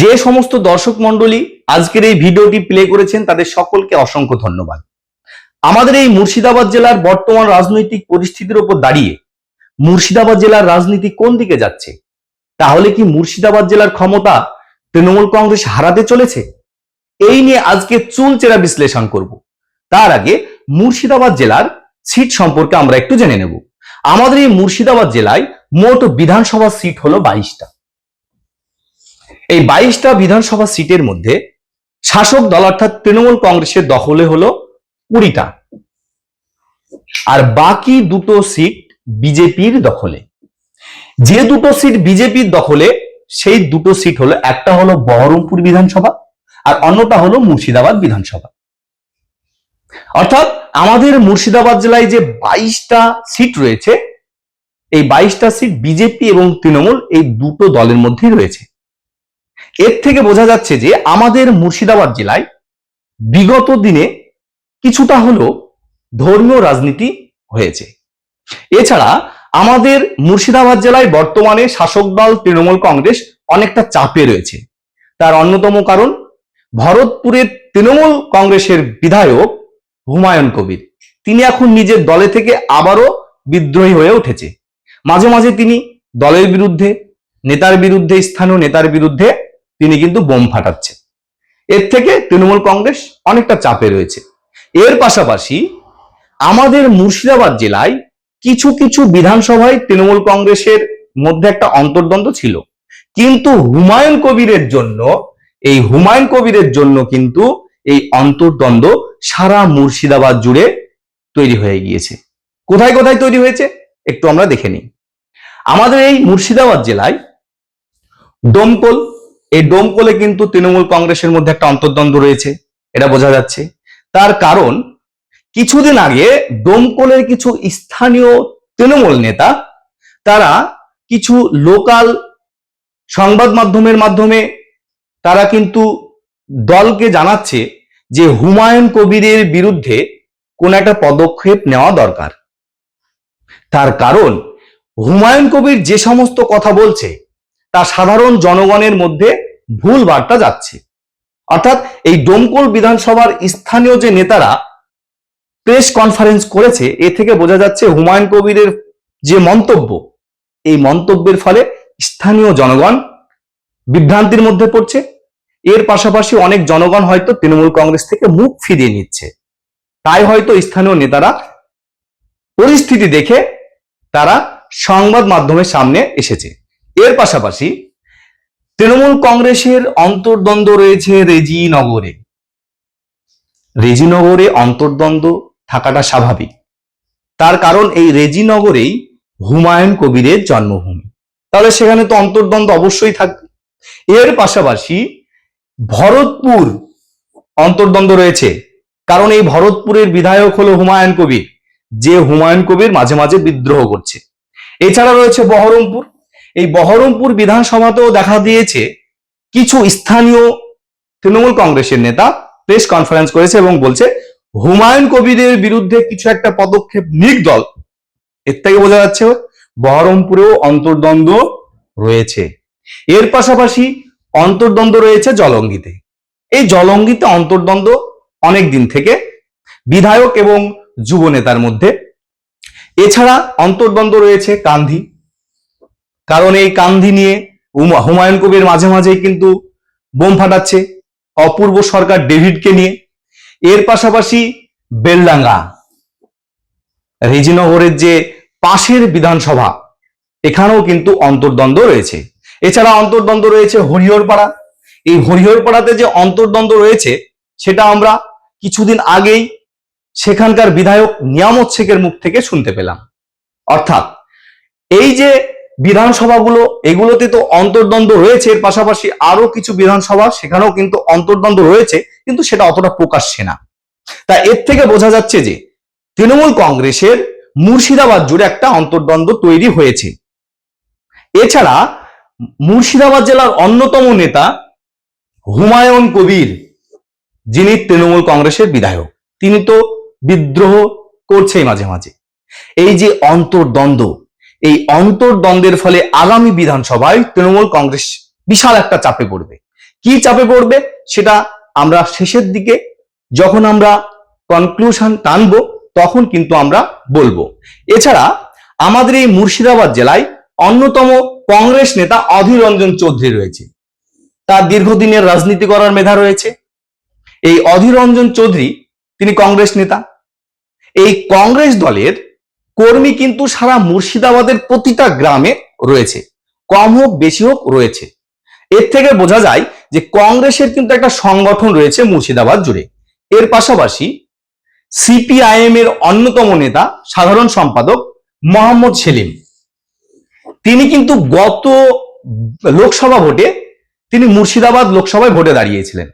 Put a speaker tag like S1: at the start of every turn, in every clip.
S1: যে সমস্ত দর্শক মন্ডলী আজকের এই ভিডিওটি প্লে করেছেন, তাদের সকলকে অসংখ্য ধন্যবাদ। আমাদের এই মুর্শিদাবাদ জেলার বর্তমান রাজনৈতিক পরিস্থিতির উপর দাঁড়িয়ে মুর্শিদাবাদ জেলার রাজনীতি কোন দিকে যাচ্ছে? তাহলে কি মুর্শিদাবাদ জেলার ক্ষমতা তৃণমূল কংগ্রেস হারাতে চলেছে? এই নিয়ে আজকে চুলচেরা বিশ্লেষণ করব। তার আগে মুর্শিদাবাদ জেলার সিট সম্পর্কে আমরা একটু জেনে নেব। আমাদের এই মুর্শিদাবাদ জেলায় মোট বিধানসভা সিট হলো বাইশটা। এই বাইশটা বিধানসভা সিটের মধ্যে শাসক দল অর্থাৎ তৃণমূল কংগ্রেসের দখলে হলো কুড়িটা। আর বাকি দুটো সিট বিজেপির দখলে। যে দুটো সিট বিজেপির দখলে, সেই দুটো সিট হলো, একটা হলো বহরমপুর বিধানসভা আর অন্যটা হলো মুর্শিদাবাদ বিধানসভা। অর্থাৎ আমাদের মুর্শিদাবাদ জেলায় যে বাইশটা সিট রয়েছে, এই বাইশটা সিট বিজেপি এবং তৃণমূল এই দুটো দলের মধ্যেই রয়েছে। এর থেকে বোঝা যাচ্ছে যে আমাদের মুর্শিদাবাদ জেলায় বিগত দিনে কিছুটা হলো ধর্মীয় রাজনীতি হয়েছে। এছাড়া আমাদের মুর্শিদাবাদ জেলায় বর্তমানে শাসক দল তৃণমূল কংগ্রেস অনেকটা চাপে রয়েছে। তার অন্যতম কারণ ভরতপুরের তৃণমূল কংগ্রেসের বিধায়ক হুমায়ুন কবির। তিনি এখন নিজের দলে থেকে আবারও বিদ্রোহী হয়ে উঠেছে। মাঝে মাঝে তিনি দলের বিরুদ্ধে, নেতার বিরুদ্ধে, স্থানীয় নেতার বিরুদ্ধে তিনি কিন্তু বোম ফাটাচ্ছে। এর থেকে তৃণমূল কংগ্রেস অনেকটা চাপে রয়েছে। এর পাশাপাশি আমাদের মুর্শিদাবাদ জেলায় কিছু কিছু বিধানসভায় তৃণমূল কংগ্রেসের মধ্যে একটা অন্তর্দ্বন্দ্ব ছিল। কিন্তু হুমায়ুন কবিরের জন্য, এই হুমায়ুন কবিরের জন্য কিন্তু এই অন্তর্দ্বন্দ্ব সারা মুর্শিদাবাদ জুড়ে তৈরি হয়ে গিয়েছে। কোথায় কোথায় তৈরি হয়েছে? একটু আমরা দেখে নিই। আমাদের এই মুর্শিদাবাদ জেলায় ডোমকল এই ডোমকলে কিন্তু তৃণমূল কংগ্রেসের মধ্যে একটা অন্তর্দ্বন্দ্ব রয়েছে, এটা বোঝা যাচ্ছে। তার কারণ, কিছুদিন আগে ডোমকলের কিছু স্থানীয় তৃণমূল নেতা, তারা কিছু লোকাল সংবাদ মাধ্যমের মাধ্যমে তারা কিন্তু দলকে জানাচ্ছে যে হুমায়ুন কবিরের বিরুদ্ধে কোন একটা পদক্ষেপ নেওয়া দরকার। তার কারণ, হুমায়ুন কবির যে সমস্ত কথা বলছে তা সাধারণ জনগণের মধ্যে ভুল বার্তা যাচ্ছে। অর্থাৎ এই ডোমকল বিধানসভার স্থানীয় যে নেতারা প্রেস কনফারেন্স করেছে, এ থেকে বোঝা যাচ্ছে হুমায়ুন কবিরের যে মন্তব্য, এই মন্তব্যের ফলে স্থানীয় জনগণ বিভ্রান্তির মধ্যে পড়ছে। এর পাশাপাশি অনেক জনগণ হয়তো তৃণমূল কংগ্রেস থেকে মুখ ফিরিয়ে নিচ্ছে। তাই হয়তো স্থানীয় নেতারা পরিস্থিতি দেখে তারা সংবাদ মাধ্যমের সামনে এসেছে। এর পাশাপাশি তৃণমূল কংগ্রেসের অন্তর্দ্বন্দ্ব রয়েছে রেজিনগরে। রেজিনগরে অন্তর্দ্বন্দ্ব থাকাটা স্বাভাবিক। তার কারণ এই রেজিনগরেই হুমায়ুন কবিরের জন্মভূমি। তাহলে সেখানে তো অন্তর্দ্বন্দ্ব অবশ্যই থাকবে এর পাশাপাশি ভরতপুর অন্তর্দ্বন্দ্ব রয়েছে। কারণ এই ভরতপুরের বিধায়ক হলো হুমায়ুন কবির, যে হুমায়ুন কবির মাঝে মাঝে বিদ্রোহ করছে। এছাড়া রয়েছে বহরমপুর। এই বহরমপুর বিধানসভাতেও দেখা দিয়েছে কিছু স্থানীয় তৃণমূল কংগ্রেসের নেতা প্রেস কনফারেন্স করেছে এবং বলছে, হুমায়ুন কবিরের বিরুদ্ধে কিছু একটা পদক্ষেপ নিক দল এর থেকে বোঝা যাচ্ছে বহরমপুরেও অন্তর্দ্বন্দ্ব রয়েছে। এর পাশাপাশি অন্তর্দ্বন্দ্ব রয়েছে জলঙ্গিতে। এই জলঙ্গিতে অন্তর্দ্বন্দ্ব অনেক দিন থেকে বিধায়ক এবং যুব নেতার মধ্যে। এছাড়া অন্তর্দ্বন্দ্ব রয়েছে কান্ধি কারণ এই কান্ধি নিয়ে হুমা- হুমায়ুন কবির মাঝে মাঝেই কিন্তু বোম ফাটাচ্ছে অপূর্ব সরকার ডেভিডকে নিয়ে। এর পাশাপাশি বেলডাঙ্গা, রেজিনগরের যে পাশের বিধানসভা, এখানেও কিন্তু অন্তর্দ্বন্দ্ব রয়েছে। এছাড়া অন্তর্দ্বন্দ্ব রয়েছে হরিহরপাড়া। এই হরিহরপাড়াতে যে অন্তর্দ্বন্দ্ব রয়েছে, সেটা আমরা কিছুদিন আগেই সেখানকার বিধায়ক নিয়ামত শেখের মুখ থেকে শুনতে পেলাম। অর্থাৎ এই যে বিধানসভাগুলো, এগুলোতে তো অন্তর্দ্বন্দ্ব রয়েছে, এর পাশাপাশি আরও কিছু বিধানসভা, সেখানেও কিন্তু অন্তর্দ্বন্দ্ব রয়েছে, কিন্তু সেটা অতটা প্রকাশ্যে না। তা এর থেকে বোঝা যাচ্ছে যে, তৃণমূল কংগ্রেসের মুর্শিদাবাদ জুড়ে একটা অন্তর্দ্বন্দ্ব তৈরি হয়েছে। এছাড়া, মুর্শিদাবাদ জেলার অন্যতম নেতা হুমায়ুন কবির, যিনি তৃণমূল কংগ্রেসের বিধায়ক, তিনি তো বিদ্রোহ করছেই মাঝে মাঝে। এই যে অন্তর্দ্বন্দ্ব এই অন্তর্দ্বন্দ্বের ফলে আগামী বিধানসভায় তৃণমূল কংগ্রেস বিশাল একটা চাপে পড়বে। কি চাপে পড়বে সেটা আমরা শেষের দিকে যখন আমরা কনক্লুশন টানবো তখন কিন্তু আমরা বলব। এছাড়া আমাদের এই মুর্শিদাবাদ জেলায় অন্যতম কংগ্রেস নেতা অধীর রঞ্জন চৌধুরী রয়েছে। তার দীর্ঘদিনের রাজনীতি করার মেধা রয়েছে। এই অধীর রঞ্জন চৌধুরী তিনি কংগ্রেস নেতা। এই কংগ্রেস দলের কর্মী কিন্তু সারা মুর্শিদাবাদের প্রতিটা গ্রামে রয়েছে। কম হোক, বেশি হোক, রয়েছে। এর থেকে বোঝা যায় যে কংগ্রেসের কিন্তু একটা সংগঠন রয়েছে মুর্শিদাবাদ জুড়ে। এর পাশাপাশি সিপিআইএম এর অন্যতম নেতা, সাধারণ সম্পাদক মোহাম্মদ সেলিম। তিনি কিন্তু গত লোকসভা ভোটে তিনি মুর্শিদাবাদ লোকসভায় ভোটে দাঁড়িয়েছিলেন।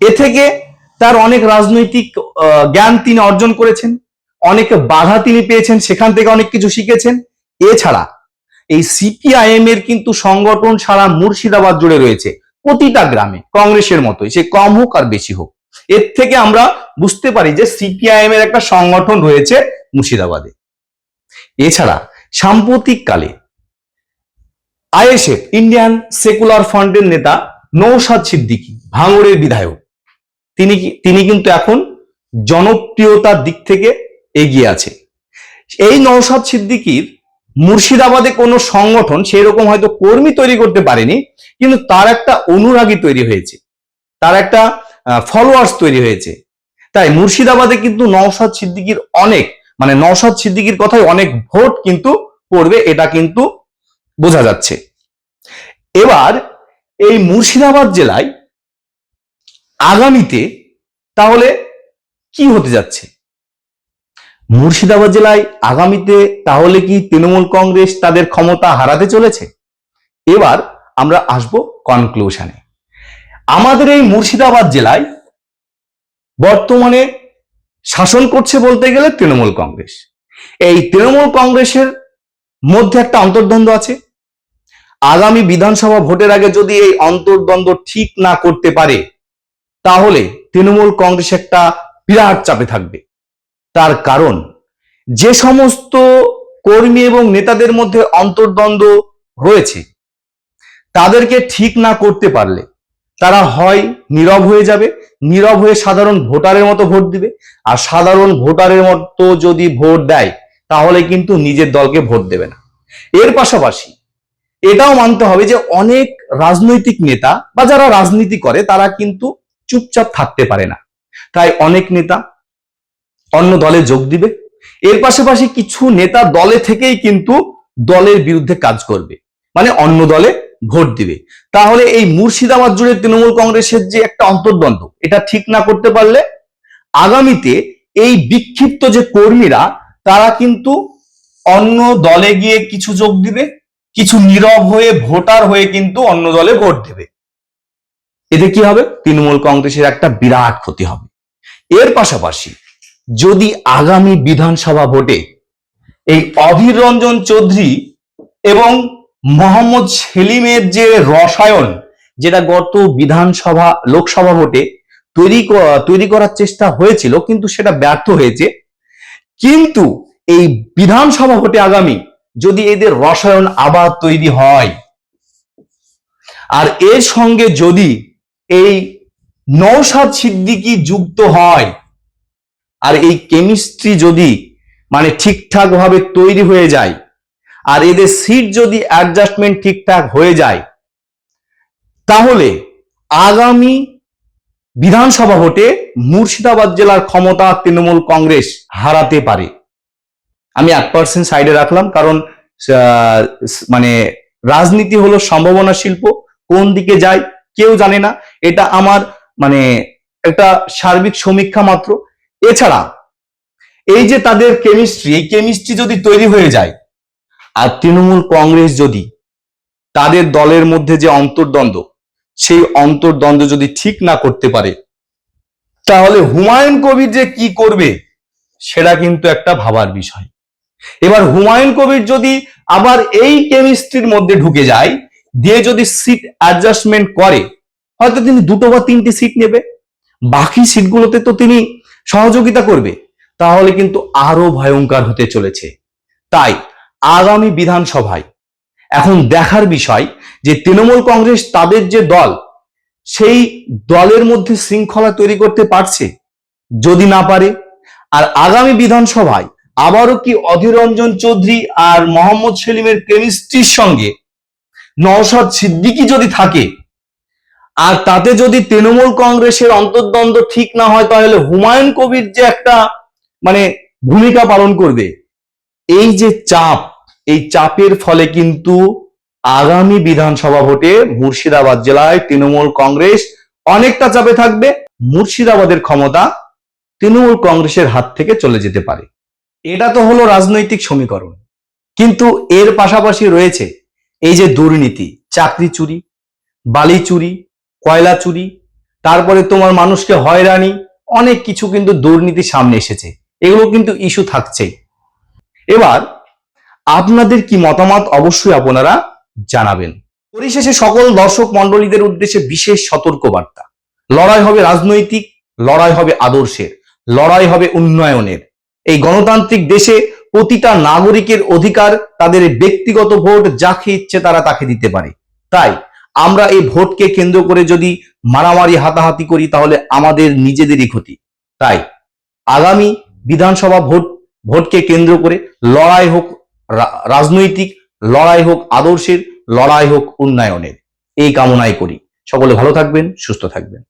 S1: এ থেকে তার অনেক রাজনৈতিক জ্ঞান তিনি অর্জন করেছেন। অনেক বাধা তিনি পেয়েছেন, সেখান থেকে অনেক কিছু শিখেছেন। এছাড়া এই সিপিআইএম এর কিন্তু সংগঠন সারা মুর্শিদাবাদ জুড়ে রয়েছে, প্রতিটা গ্রামে, কংগ্রেসের মতোই, সে কম হোক আর বেশি হোক। এর থেকে আমরা বুঝতে পারি যে সিপিআইএম এর একটা সংগঠন রয়েছে মুর্শিদাবাদে। এছাড়া সাম্প্রতিক কালে আইএসএফ, ইন্ডিয়ান সেকুলার ফ্রন্টের নেতা নৌসাদ সিদ্দিকী, ভাঙড়ের বিধায়ক, তিনি তিনি কিন্তু এখন জনপ্রিয়তার দিক থেকে এগিয়ে আছে। এই নৌসাদ সিদ্দিকীর মুর্শিদাবাদে কোনো সংগঠন সেই রকম হয়তো কর্মী তৈরি করতে পারেনি, কিন্তু তার একটা অনুরাগী তৈরি হয়েছে। তার একটা ফলোয়ার্স তৈরি হয়েছে। তাই মুর্শিদাবাদে কিন্তু নওশাদ সিদ্দিকীর অনেক মানে নওশাদ সিদ্দিকীর কথায় অনেক ভোট কিন্তু পড়বে, এটা কিন্তু বোঝা যাচ্ছে। এবার এই মুর্শিদাবাদ জেলায় আগামীতে তাহলে কি হতে যাচ্ছে? মুর্শিদাবাদ জেলায় আগামীতে তাহলে কি তৃণমূল কংগ্রেস তাদের ক্ষমতা হারাতে চলেছে? এবার আমরা আসব কনক্লুশনে আমাদের এই মুর্শিদাবাদ জেলায় বর্তমানে শাসন করছে বলতে গেলে তৃণমূল কংগ্রেস। এই তৃণমূল কংগ্রেসের মধ্যে একটা অন্তর্দ্বন্দ্ব আছে। আগামী বিধানসভা ভোটের আগে যদি এই অন্তর্দ্বন্দ্ব ঠিক না করতে পারে, তাহলে তৃণমূল কংগ্রেস একটা বিরাট চাপে থাকবে। তার কারণ। যে সমস্ত কর্মী এবং নেতাদের মধ্যে অন্তর্দ্বন্দ্ব রয়েছে, তাদেরকে ঠিক না করতে পারলে তারা হয় নীরব হয়ে যাবে, নীরব হয়ে সাধারণ ভোটারের মতো ভোট দিবে। আর সাধারণ ভোটারের মতো যদি ভোট দেয়, তাহলে কিন্তু নিজের দলকে ভোট দেবে না। এর পাশাপাশি এটাও মানতে হবে যে অনেক রাজনৈতিক নেতা বা যারা রাজনীতি করে, তারা কিন্তু চুপচাপ থাকতে পারে না। তাই অনেক নেতা অন্য দলে যোগ দিবে। এর পাশাপাশি কিছু নেতা দলে থেকেই কিন্তু দলের বিরুদ্ধে কাজ করবে। মানে অন্য দলে ভোট দিবে। তাহলে এই মুর্শিদাবাদ জুড়ে তৃণমূল কংগ্রেসের যে একটা অন্তর্দ্বন্দ্ব, এটা ঠিক না করতে পারলে আগামীতে এই বিক্ষিপ্ত যে কর্মীরা, তারা কিন্তু অন্য দলে গিয়ে কিছু যোগ দিবে, কিছু নীরব হয়ে ভোটার হয়ে কিন্তু অন্য দলে ভোট দেবে। এতে কি হবে? তৃণমূল কংগ্রেসের একটা বিরাট ক্ষতি হবে। এর পাশাপাশি যদি আগামী বিধানসভা ভোটে এই অধীর রঞ্জন চৌধুরী এবং মোহাম্মদ সেলিমের যে রসায়ন, যেটা গত বিধানসভা, লোকসভা ভোটে তৈরি তৈরি করার চেষ্টা হয়েছিল, কিন্তু সেটা ব্যর্থ হয়েছে। কিন্তু এই বিধানসভা ভোটে আগামী যদি এদের রসায়ন আবার তৈরি হয়, আর এর সঙ্গে যদি এই নৌসাদ সিদ্দিকি যুক্ত হয় আর এই কেমিস্ট্রি যদি মানে ঠিকঠাক ভাবে তৈরি হয়ে যায়, আর এদের সিট যদি অ্যাডজাস্টমেন্ট ঠিকঠাক হয়ে যায়, তাহলে আগামী বিধানসভা ভোটে মুর্শিদাবাদ জেলার ক্ষমতা তৃণমূল কংগ্রেস হারাতে পারে। আমি এক পার্সেন্ট সাইডে রাখলাম, কারণ মানে রাজনীতি হলো সম্ভাবনা শিল্প, কোন দিকে যায় কেউ জানে না। এটা আমার মানে একটা সার্বিক সমীক্ষা মাত্র। এছাড়া, এই যে তাদের কেমিস্ট্রি এই কেমিস্ট্রি যদি তৈরি হয়ে যায়, আর তৃণমূল কংগ্রেস যদি তাদের দলের মধ্যে যে অন্তর্দ্বন্দ্ব, সেই অন্তর্দ্বন্দ্ব যদি ঠিক না করতে পারে, তাহলে হুমায়ুন কবির যে কি করবে, সেটা কিন্তু একটা ভাবার বিষয়। এবার হুমায়ুন কবির যদি আবার এই কেমিস্ট্রির মধ্যে ঢুকে যায়, দিয়ে যদি সিট অ্যাডজাস্টমেন্ট করে, হয়তো তিনি দুটো বা তিনটি সিট নেবে, বাকি সিটগুলোতে তো তিনি সহযোগিতা করবে, তাহলে কিন্তু আরও ভয়ঙ্কর হতে চলেছে। তাই আগামী বিধানসভায় এখন দেখার বিষয় যে তৃণমূল কংগ্রেস তাদের যে দল, সেই দলের মধ্যে শৃঙ্খলা তৈরি করতে পারছে? যদি না পারে, আর আগামী বিধানসভায় আবারও কি অধীর রঞ্জন চৌধুরী আর মোহাম্মদ সেলিমের কেমিস্ট্রির সঙ্গে নওশাদ সিদ্দিকি যদি থাকে আর তাতে যদি তৃণমূল কংগ্রেসের অন্তর্দ্বন্দ্ব ঠিক না হয়, তাহলে হুমায়ুন কবির যে একটা মানে ভূমিকা পালন করবে, এই যে চাপ, এই চাপের ফলে কিন্তু আগামী বিধানসভা ভোটে মুর্শিদাবাদ জেলায় তৃণমূল কংগ্রেস অনেকটা চাপে থাকবে। মুর্শিদাবাদের ক্ষমতা তৃণমূল কংগ্রেসের হাত থেকে চলে যেতে পারে। এটা তো হলো রাজনৈতিক সমীকরণ। কিন্তু এর পাশাপাশি রয়েছে এই যে দুর্নীতি, চাকরি চুরি, বালি চুরি কয়লা চুরি, তারপরে তোমার মানুষকে হয়রানি, অনেক কিছু কিন্তু দুর্নীতি সামনে এসেছে। এগুলো কিন্তু ইস্যু থাকছেই। এবার আপনাদের কি মতামত অবশ্যই আপনারা জানাবেন। পরিশেষে সকল দর্শক মন্ডলীদের উদ্দেশ্যে বিশেষ সতর্কবার্তা। লড়াই হবে রাজনৈতিক, লড়াই হবে আদর্শের, লড়াই হবে উন্নয়নের। এই গণতান্ত্রিক দেশে প্রতিটা নাগরিকের অধিকার, তাদের ব্যক্তিগত ভোট যাকে ইচ্ছে তারা তাকে দিতে পারে। তাই আমরা এই ভোটকে কেন্দ্র করে যদি মারামারি, হাতাহাতি করি, তাহলে আমাদের নিজেদেরই ক্ষতি। তাই আগামী বিধানসভা ভোট, ভোটকে কেন্দ্র করে লড়াই হোক রাজনৈতিক, লড়াই হোক আদর্শের, লড়াই হোক উন্নয়নের, এই কামনাই করি। সকলে ভালো থাকবেন, সুস্থ থাকবেন।